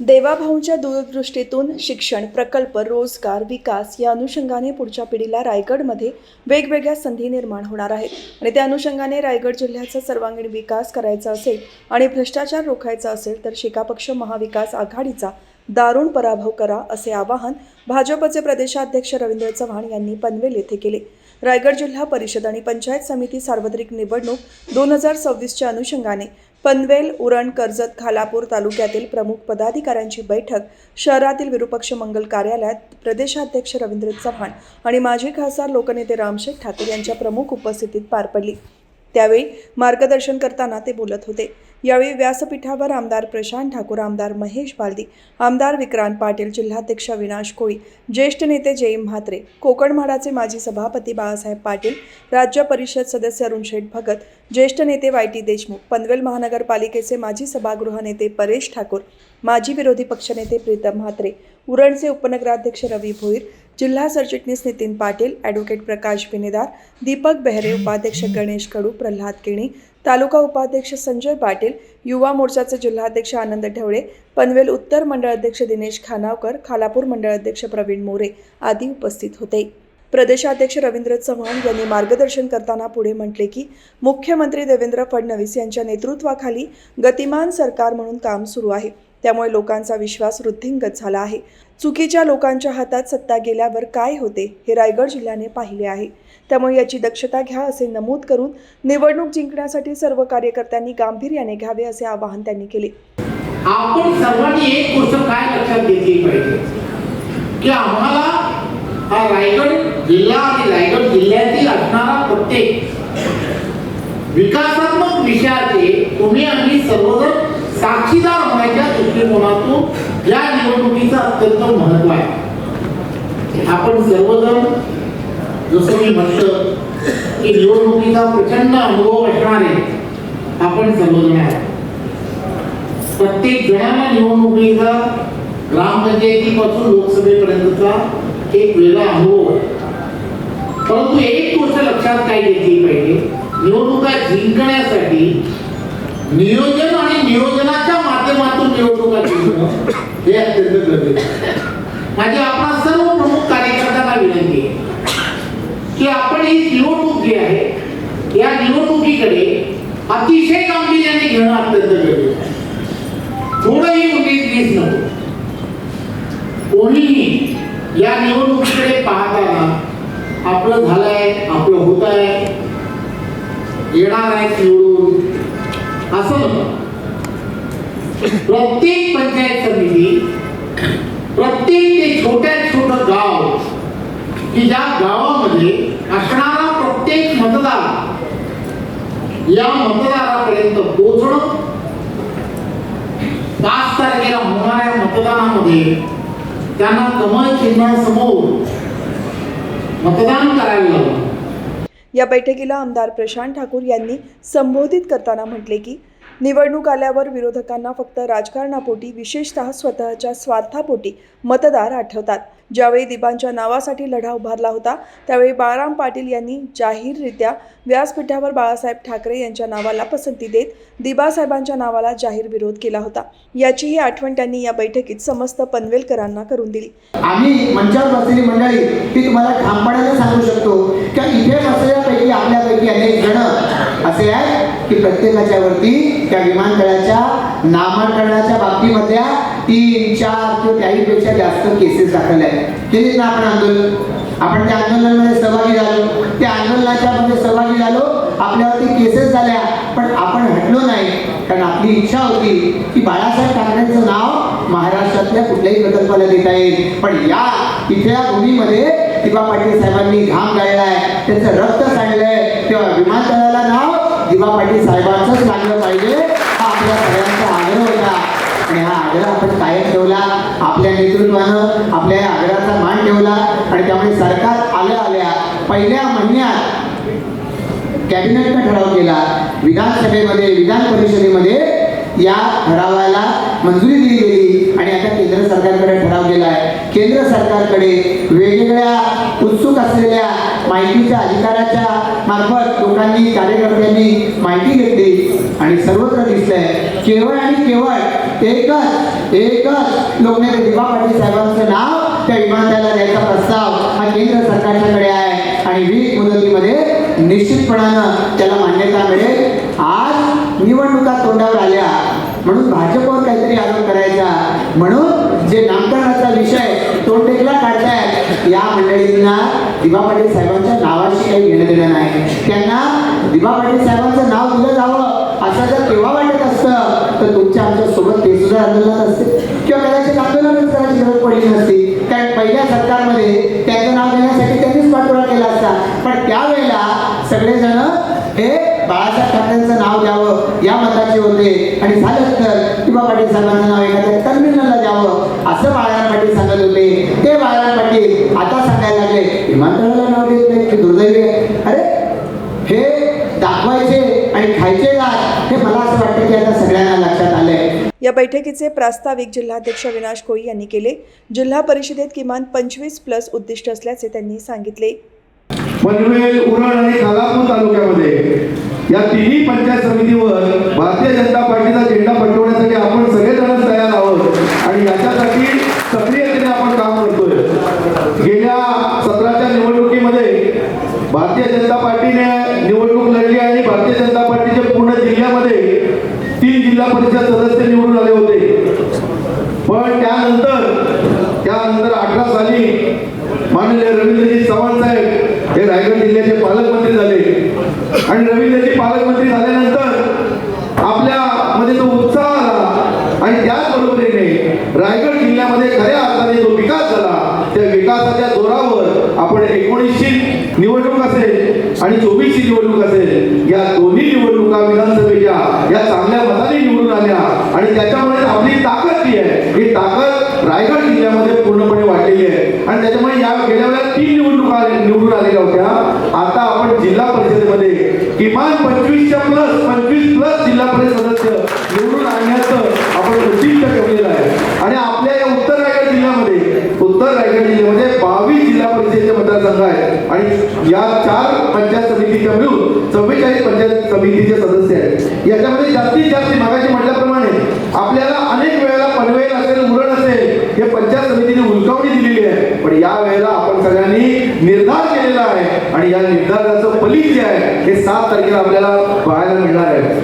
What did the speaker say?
देवाभाऊंच्या दूरदृष्टीतून शिक्षण प्रकल्प रोजगार विकास या अनुषंगाने पुढच्या पिढीला रायगडमध्ये वेगवेगळ्या संधी निर्माण होणार आहेत. आणि त्या अनुषंगाने रायगड जिल्ह्याचा सर्वांगीण विकास करायचा असेल आणि भ्रष्टाचार रोखायचा असेल तर शेकापक्ष महाविकास आघाडीचा दारुण पराभव करा असे आवाहन भाजपचे प्रदेशाध्यक्ष रवींद्र चव्हाण यांनी पनवेल येथे केले. रायगड जिल्हा परिषद आणि पंचायत समिती सार्वत्रिक निवडणूक दोन हजार सव्वीसच्या अनुषंगाने पनवेल उरण कर्जत खालापूर तालुक्यातील प्रमुख पदाधिकाऱ्यांची बैठक शहरातील विरुपक्ष मंगल कार्यालयात प्रदेशाध्यक्ष रवींद्र चव्हाण आणि माजी खासदार लोकनेते रामशेठ ठाकूर यांच्या प्रमुख उपस्थितीत पार पडली. त्यावेळी मार्गदर्शन करताना ते बोलत होते. यावेळी व्यासपीठावर आमदार प्रशांत ठाकूर आमदार महेश बालदी आमदार विक्रांत पाटील जिल्हाध्यक्ष विनाश कोळी ज्येष्ठ नेते जयीम म्हात्रे कोकण म्हाडाचे माजी सभापती बाळासाहेब पाटील राज्य परिषद सदस्य अरुण शेठ भगत ज्येष्ठ नेते वाय टी देशमुख पनवेल महानगरपालिकेचे माजी सभागृह नेते परेश ठाकूर माजी विरोधी पक्षनेते प्रीतम म्हात्रे उरणचे उपनगराध्यक्ष रवी भोईर जिल्हा सरचिटणीस नितीन पाटील ॲडव्होकेट प्रकाश बिनेदार दीपक बेहरे उपाध्यक्ष गणेश कडू प्रल्हाद केणी तालुका उपाध्यक्ष संजय पाटील युवा मोर्चाचे जिल्हाध्यक्ष आनंद ढवळे पनवेल उत्तर मंडळ अध्यक्ष दिनेश खानावकर खालापूर मंडळ अध्यक्ष प्रवीण मोरे आदी उपस्थित होते. प्रदेशाध्यक्ष रवींद्र चव्हाण यांनी मार्गदर्शन करताना पुढे म्हटले की मुख्यमंत्री देवेंद्र फडणवीस यांच्या नेतृत्वाखाली गतिमान सरकार म्हणून काम सुरू आहे. त्यामुळे लोकांचा विश्वास वृद्धिंगत झाला आहे. चुकीच्या लोकांच्या हातात सत्ता गेल्यावर काय होते हे रायगड जिल्ह्याने पाहिले आहे. त्यामुळे याची दक्षता घ्या असे नमूद करून निवडणूक जिंकण्यासाठी सर्व कार्यकर्त्यांनी गांभीर्याने घ्यावे असे आवाहन त्यांनी केले. आपण सर्वांनी एक गोष्ट काय लक्षात घेतली पाहिजे? की आम्हाला हा रायगड जिल्हा आणि रायगड जिल्ह्यातील असणारा प्रत्येक विकासात्मक विषयाचे तुम्ही आम्ही सर्वजण साक्षीदार होण्याच्या दृष्टिकोनातून या निवडणुकीचं अत्यंत महत्त्व आहे. आपण सर्वजण जसं मी म्हटलं की निवडणुकीचा प्रचंड अनुभव असणारे आपण सर्वजण आहे प्रत्येक जणांना निवडणुकीचा ग्रामपंचायतीपासून लोकसभेपर्यंतचा एक वेगळा अनुभव परंतु एक गोष्ट लक्षात काय घेतली पाहिजे? निवडणुका जिंकण्यासाठी नियोजन आणि नियोजनाच्या माध्यमातून निवडणुका जिंकणं हे अत्यंत गरजेचं माझी आपणा सर्व प्रमुख कार्यकर्त्यांना विनंती आहे की आपण ही निवडणूक जी आहे या निवडणुकीकडे अतिशय गांभीर्याने घेणं अत्यंत गरजेचं आहे. थोडंही उमेद वीस नको. कोणीही या निवडणुकीकडे पाहताना आपलं झालंय आपलं होत आहे येणार आहे निवडून. असं प्रत्येक पंचायत समिती प्रत्येक ते छोट्यात छोटं गाव की ज्या गावामध्ये असणारा प्रत्येक मतदार या मतदारापर्यंत पोहोचणं पाच तारखेला होणाऱ्या मतदानामध्ये त्यांना कमळ चिन्हासमोर मतदान करायला लावलं या बैठकीला आमदार प्रशांत ठाकूर यांनी संबोधित करताना म्हटले की निवडणूक आल्यावर विरोधकांना फक्त राजकारणापोटी विशेषतः स्वतःच्या स्वार्थापोटी मतदार आठवतात. ज्यावेळी दिबांच्या नावासाठी लढा उभारला होता त्यावेळी बाळाराम पाटील यांनी जाहीररित्या व्यासपीठावर बाळासाहेब ठाकरे यांच्या नावाला पसंती देत दिबासाहेबांच्या नावाला जाहीर विरोध केला होता. याचीही आठवण त्यांनी या बैठकीत समस्त पनवेलकरांना करून दिली. आम्ही मंचावर बसलेली मंडळी ती तुम्हाला ठामपणाने असे आहेत की प्रत्येकाच्या वरती त्या विमानतळाच्या नामकरणाच्या बाबतीमधल्या तीन चार किंवा त्याहीपेक्षा जास्त केसेस दाखल आहेत. केलीत ना आपण आंदोलन? आपण त्या आंदोलनामध्ये सहभागी झालो. त्या आंदोलनाच्या मध्ये सहभागी झालो. आपल्यावरती केसेस झाल्या. पण आपण हटलो नाही. कारण आपली इच्छा होती की बाळासाहेब ठाकरेंचं नाव महाराष्ट्रातल्या कुठल्याही प्रकल्पाला देता येईल. पण या इथल्या भूमीमध्ये दिपा पाटील साहेबांनी घाम गाळलाय त्यांचं रक्त सांडलंय. तेव्हा विमानतळाला नाव दिबा पाटील साहेबांचंच लागलं पाहिजे. हा आपल्या सगळ्यांचा आग्रह होता. आणि हा आग्रह आपण कायम ठेवला. आपल्या नेतृत्वानं आपल्या या आग्रहाचा मान ठेवला. आणि त्यामुळे सरकार आल्या आल्या पहिल्या महिन्यात कॅबिनेटनं ठराव केला. विधानसभेमध्ये विधान परिषदेमध्ये या ठरावाला मंजुरी दिली गेली आणि आता केंद्र सरकारकडे ठराव गेला आहे केंद्र सरकारकडे वेगवेगळ्या उत्सुक असलेल्या माहितीच्या अधिकाराच्या मार्फत लोकांनी कार्यकर्त्यांनी माहिती घेतली आणि सर्वत्र दिसलंय केवळ आणि केवळ एकच एकच लोकनेते दिपा पाटील साहेबांचं नाव त्या विमानतळाला द्यायचा प्रस्ताव हा केंद्र सरकारच्याकडे आहे. आणि वीज मुदतीमध्ये निश्चितपणानं या मंडळींना दिवा पाटील साहेबांच्या नावाशी काही घेणं देणं नाही. त्यांना दिवा पाटील साहेबांचं नाव दिलं जावं असं जर तेव्हा वाटत असतं तर तुमच्या आमच्यासोबत ते सुद्धा आंदोलनात असते किंवा कदाचित आंदोलनच करायची गरज पडली नसती. कारण पहिल्या सरकारमध्ये त्यांचं नाव देण्यासाठी त्यांनीच पाठपुरा केला असता. पण त्यावेळेला सगळेजण हे बाळासाहेब ठाकरेंचं नाव द्यावं या मताचे होते. आणि झालं तर किंवा पाटील साहेबांचं नाव एखाद्या टर्मिनलला द्यावं असं बाळासाहेब पाटील सांगत होते ते बाळाराम पाटील आता सांगायला लागले विमानतळाला नाव देत नाही की दुर्दैवी आहे अरे हे दाखवायचे आणि खायचे गाठ हे मला असं वाटतं की आता सगळ्यांना लक्षात आलंय या बैठकीचे प्रास्ताविक जिल्हाध्यक्ष विनाश कोळी यांनी केले. जिल्हा परिषदेत किमान पंचवीस प्लस उद्दिष्ट असल्याचे त्यांनी सांगितले. पनवेल उरण आणि खालापूर तालुक्यामध्ये या तिन्ही पंचायत समितीवर भारतीय जनता पार्टीचा झेंडा पटवण्यासाठी आपण सगळेजण तयार आहोत आणि याच्यासाठी सक्रियतेने आपण काम करतोय गेल्या सत्राच्या निवडणुकीमध्ये भारतीय जनता पार्टीने निवडणूक लढली आणि भारतीय जनता पार्टीचे पूर्ण जिल्ह्यामध्ये तीन जिल्हा परिषद सदस्य निवडून आले होते पण त्यानंतर त्यानंतर अठरा साली माननीय रवींद्रजी चव्हाण साहेब हे रायगड जिल्ह्याचे पालकमंत्री झाले. आणि रवींद्रजी पालकमंत्री झाल्यानंतर आपल्या मध्ये जो उत्साह आला आणि त्याचबरोबरीने रायगड जिल्ह्यामध्ये खऱ्या अर्थाने जो विकास झाला त्या विकासाच्या जोरावर आपण एकोणीसशे निवडणूक असेल आणि चोवीसची निवडणूक असेल या दोन्ही निवडणुका विधानसभेच्या या चांगल्या मताने निवडून आल्या. आणि त्याच्यामुळे आपली ताकद जी आहे ही ताकद रायगड जिल्ह्यामध्ये पूर्णपणे वाढलेली आहे आणि त्याच्यामुळे या गेल्या वेळेला तीन निवडणुका आले- निवडून आलेल्या होत्या. आता आपण जिल्हा परिषदेमध्ये किमान पंचवीसच्या प्लस पंचवीस प्लस जिल्हा परिषद सदस्य निवडून आणण्याचं आपण उद्दिष्ट ठेवलेलं आहे. आणि आपल्या या उत्तर रायगड जिल्ह्यामध्ये उत्तर रायगड जिल्ह्यामध्ये बावीस जिल्हा परिषदेचे मतदारसंघ आहेत. आणि या चार पंचायत समितीच्या मिळून चव्वेचाळीस पंचायत समितीचे सदस्य आहेत. याच्यामध्ये जास्तीत जास्त मागाशी म्हटल्याप्रमाणे आपल्या अनेक वेळेला पनवेल असेल उरण असेल हे पंचायत समितीने उलकावणी दिलेली आहे पण या वेळेला आपण सगळ्यांनी निर्धार केलेला आहे आणि या निर्धाराचं फलित जे आहे हे सात तारखेला आपल्याला पाहायला मिळणार आहे